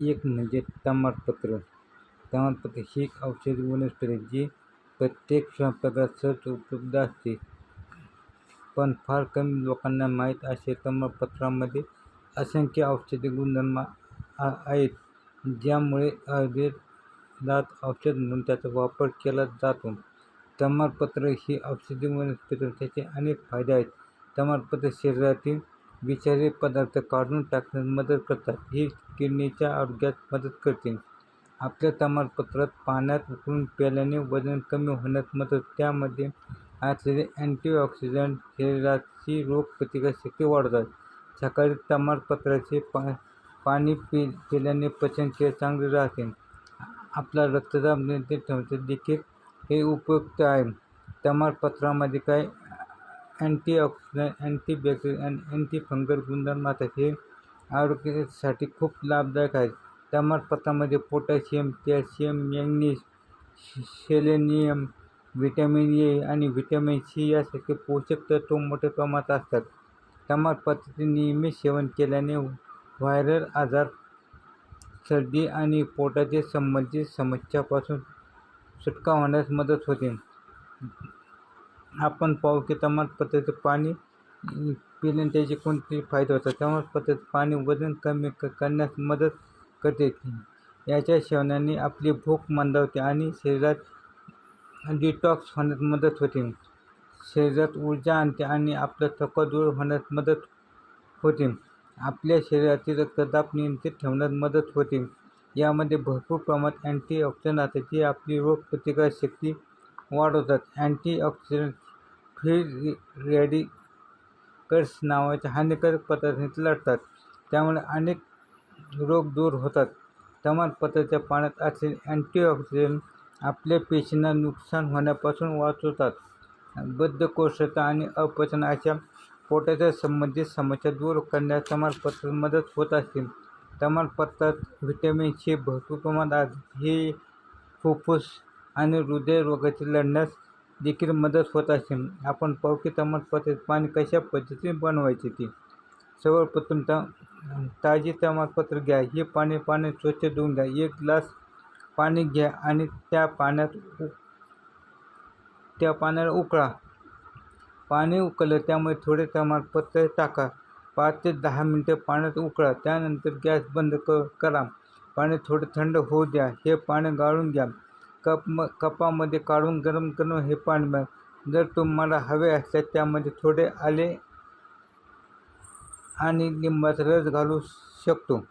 एक म्हणजे तमालपत्र. तमालपत्र ही एक औषधी वनस्पती आहे जी प्रत्येक स्वयंपाकात सहज उपलब्ध असते. पण फार कमी लोकांना माहीत असे तमालपत्रामध्ये असंख्य औषधी गुणधर्म आहेत ज्यामुळे आयुर्वेदात औषध म्हणून त्याचा वापर केला जातो. तमालपत्र ही औषधी वनस्पती त्याचे अनेक फायदे आहेत. तमालपत्र शरीरातील विषारी पदार्थ काढून टाकण्यास मदत करतात. ही किडनीच्या आरोग्यास मदत करते आपल्या तमालपत्रात पाण्यात उकळून प्यायल्याने वजन कमी होण्यास मदत. त्यामध्ये असलेले अँटीऑक्सिडंट शरीराची रोगप्रतिकारशक्ती वाढतात. सकाळी तमालपत्राचे पा पाणी पि पिल्याने पचनक्रिया चांगली राहते. आपला रक्तदाब नियंत्रित ठेवण्यासाठी देखील हे उपयुक्त आहे. तमालपत्रामध्ये काही अँटीऑक्सिडंट अँटीबॅक्टेरियल आणि अँटीफंगल गुणधर्म असतात हे आरोग्यासाठी खूप लाभदायक आहेत. तमालपत्रामध्ये potassium calcium manganese selenium vitamin A आणि व्हिटॅमिन सी यासारखे पोषक तत्व मोठ्या प्रमाणात असतात. तमालपत्राचे नियमित सेवन केल्याने व्हायरल आजार सर्दी आणि पोटाचे संबंधित समस्यापासून सुटका होण्यास मदत होते. आपण पाहू की तमालपत्राचे पाणी पिल्याने त्याचे कोणते फायदे होतात. तमालपत्राचे पाणी वजन कमी क करण्यास मदत करते. याच्या सेवनाने आपली भूक मंदावते आणि शरीरात डिटॉक्स होण्यास मदत होते. शरीरात ऊर्जा आणते आणि आपला थकवा दूर होण्यास मदत होते. आपल्या शरीरातील रक्तदाब नियंत्रित ठेवण्यास मदत होते. यामध्ये भरपूर प्रमाणात अँटीऑक्सिडंट असतात जे आपली रोगप्रतिकारशक्ती वाढवतात. अँटीऑक्सिडंट फ्री रॅडिकल्स नावाच्या हानिकारक पदार्थांशी लढतात. त्यामुळे अनेक रोग दूर होतात. तमालपत्राच्या पाण्यात असलेले अँटीऑक्सिडंट आपल्या पेशींना नुकसान होण्यापासून वाचवतात. बद्धकोष्ठता आणि अपचन अशा पोटाच्या संबंधित समस्या दूर करण्यास तमालपत्रात मदत होत असते तमालपत्रात व्हिटॅमिन सी भरपूर प्रमाणात हे फुफ्फुस आणि हृदयरोगाशी लढण्यास देखील मदत होत असे. आपण पावकी की पाणी कशा पद्धतीने बनवायचे ते. सर्वप्रथम त ताजी तमालपत्र घ्या. हे पाणी पाणी स्वच्छ धुवून घ्या. एक ग्लास पाणी घ्या आणि त्या पाण्यात उ त्या पाण्याला उकळा. पाणी उकळलं त्यामुळे थोडे तमालपत्र टाका. पाच ते दहा मिनटं पाण्यात उकळा. त्यानंतर गॅस बंद क करा. पाणी थोडे थंड होऊ द्या. हे पाणी गाळून घ्या. कप म कपामध्ये काढून गरम करून हे पाणी प्या जर तुम्हाला हवे असल्यास त्यामध्ये थोडे आले आणि लिंबाचा रस घालू शकतो.